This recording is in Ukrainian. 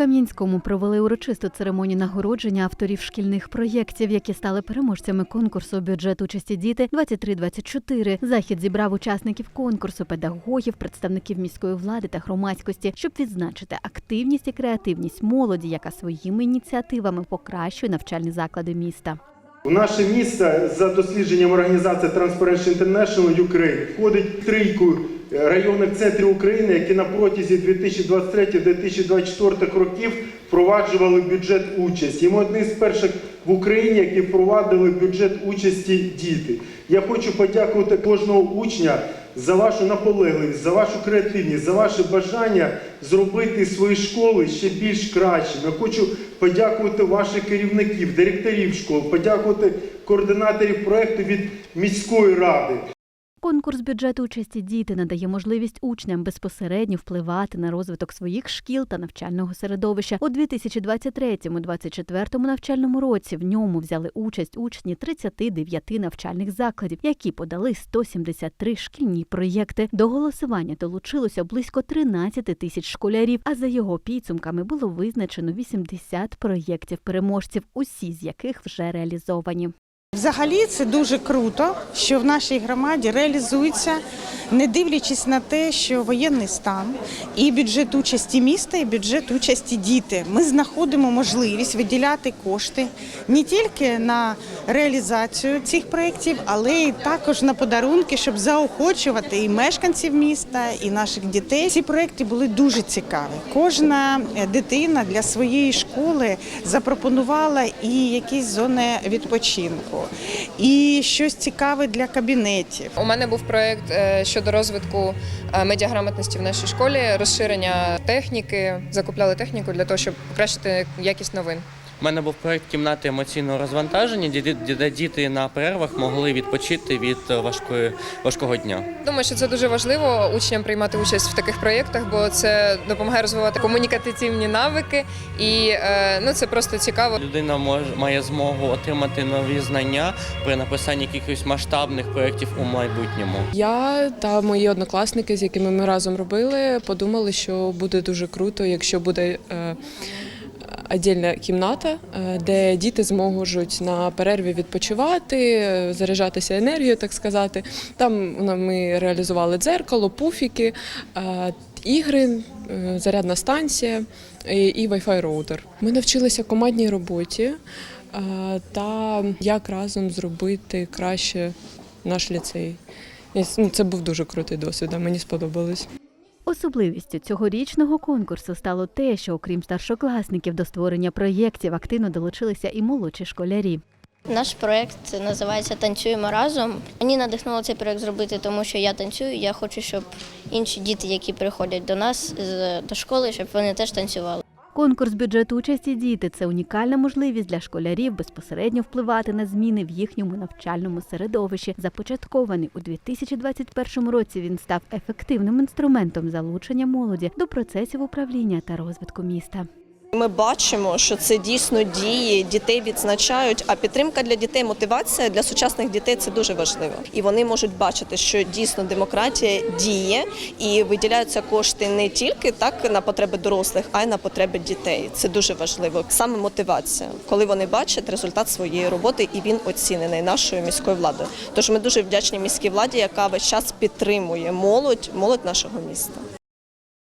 Кам'янському провели урочисту церемонію нагородження авторів шкільних проєктів, які стали переможцями конкурсу бюджет участі діти 23-24. Захід зібрав учасників конкурсу, педагогів, представників міської влади та громадськості, щоб відзначити активність і креативність молоді, яка своїми ініціативами покращує навчальні заклади міста. У наше місто за дослідженням організації Transparency International Ukraine входить трійку районних центрів України, які на протязі 2023-2024 років впроваджували бюджет участі. І ми одні з перших в Україні, які впровадили бюджет участі діти. Я хочу подякувати кожного учня за вашу наполегливість, за вашу креативність, за ваше бажання зробити свої школи ще більш кращими. Я хочу подякувати ваших керівників, директорів школ, подякувати координаторів проекту від міської ради. Конкурс бюджету участі діти надає можливість учням безпосередньо впливати на розвиток своїх шкіл та навчального середовища. У 2023-2024 навчальному році в ньому взяли участь учні 39 навчальних закладів, які подали 173 шкільні проєкти. До голосування долучилося близько 13 тисяч школярів. А за його підсумками було визначено 80 проєктів переможців, усі з яких вже реалізовані. Взагалі це дуже круто, що в нашій громаді реалізується, не дивлячись на те, що воєнний стан і бюджет участі міста, і бюджет участі діти. Ми знаходимо можливість виділяти кошти не тільки на реалізацію цих проєктів, але й також на подарунки, щоб заохочувати і мешканців міста, і наших дітей. Ці проєкти були дуже цікаві. Кожна дитина для своєї школи запропонувала і якісь зони відпочинку, і щось цікаве для кабінетів. У мене був проєкт е, щодо розвитку е, медіаграмотності в нашій школі, розширення техніки, закупляли техніку для того, щоб покращити якість новин. У мене був проект кімнати емоційного розвантаження, де ді- де діти на перервах могли відпочити від е, важкої важкого дня. Думаю, що це дуже важливо учням приймати участь в таких проєктах, бо це допомагає розвивати комунікативні навики, і е, ну це просто цікаво. Людина може має змогу отримати нові знання при написанні якихось масштабних проєктів у майбутньому. Я та мої однокласники, з якими ми разом робили, подумали, що буде дуже круто, якщо буде е, віддільна кімната, е, де діти зможуть на перерві відпочивати, заряджатися енергією, так сказати. Там ну, ми реалізували дзеркало, пуфіки, е, ігри, е, зарядна станція і, Wi-Fi роутер. Ми навчилися командній роботі та як разом зробити краще наш ліцей. Ну, Це був дуже крутий досвід, мені сподобалось. Особливістю цьогорічного конкурсу стало те, що окрім старшокласників до створення проєктів активно долучилися і молодші школярі. Наш проєкт називається Танцюємо разом. Мені надихнуло цей проєкт зробити, тому що я танцюю. Я хочу, щоб інші діти, які приходять до нас до школи, щоб вони теж танцювали. Конкурс бюджету участі діти це унікальна можливість для школярів безпосередньо впливати на зміни в їхньому навчальному середовищі. Започаткований у 2021 році. Він став ефективним інструментом залучення молоді до процесів управління та розвитку міста. Ми бачимо, що це дійсно діє, дітей відзначають. А підтримка для дітей, мотивація для сучасних дітей це дуже важливо. І вони можуть бачити, що дійсно демократія діє і виділяються кошти не тільки так на потреби дорослих, а й на потреби дітей. Це дуже важливо. Саме мотивація, коли вони бачать результат своєї роботи, і він оцінений нашою міською владою. Тож ми дуже вдячні міській владі, яка весь час підтримує молодь, молодь нашого міста.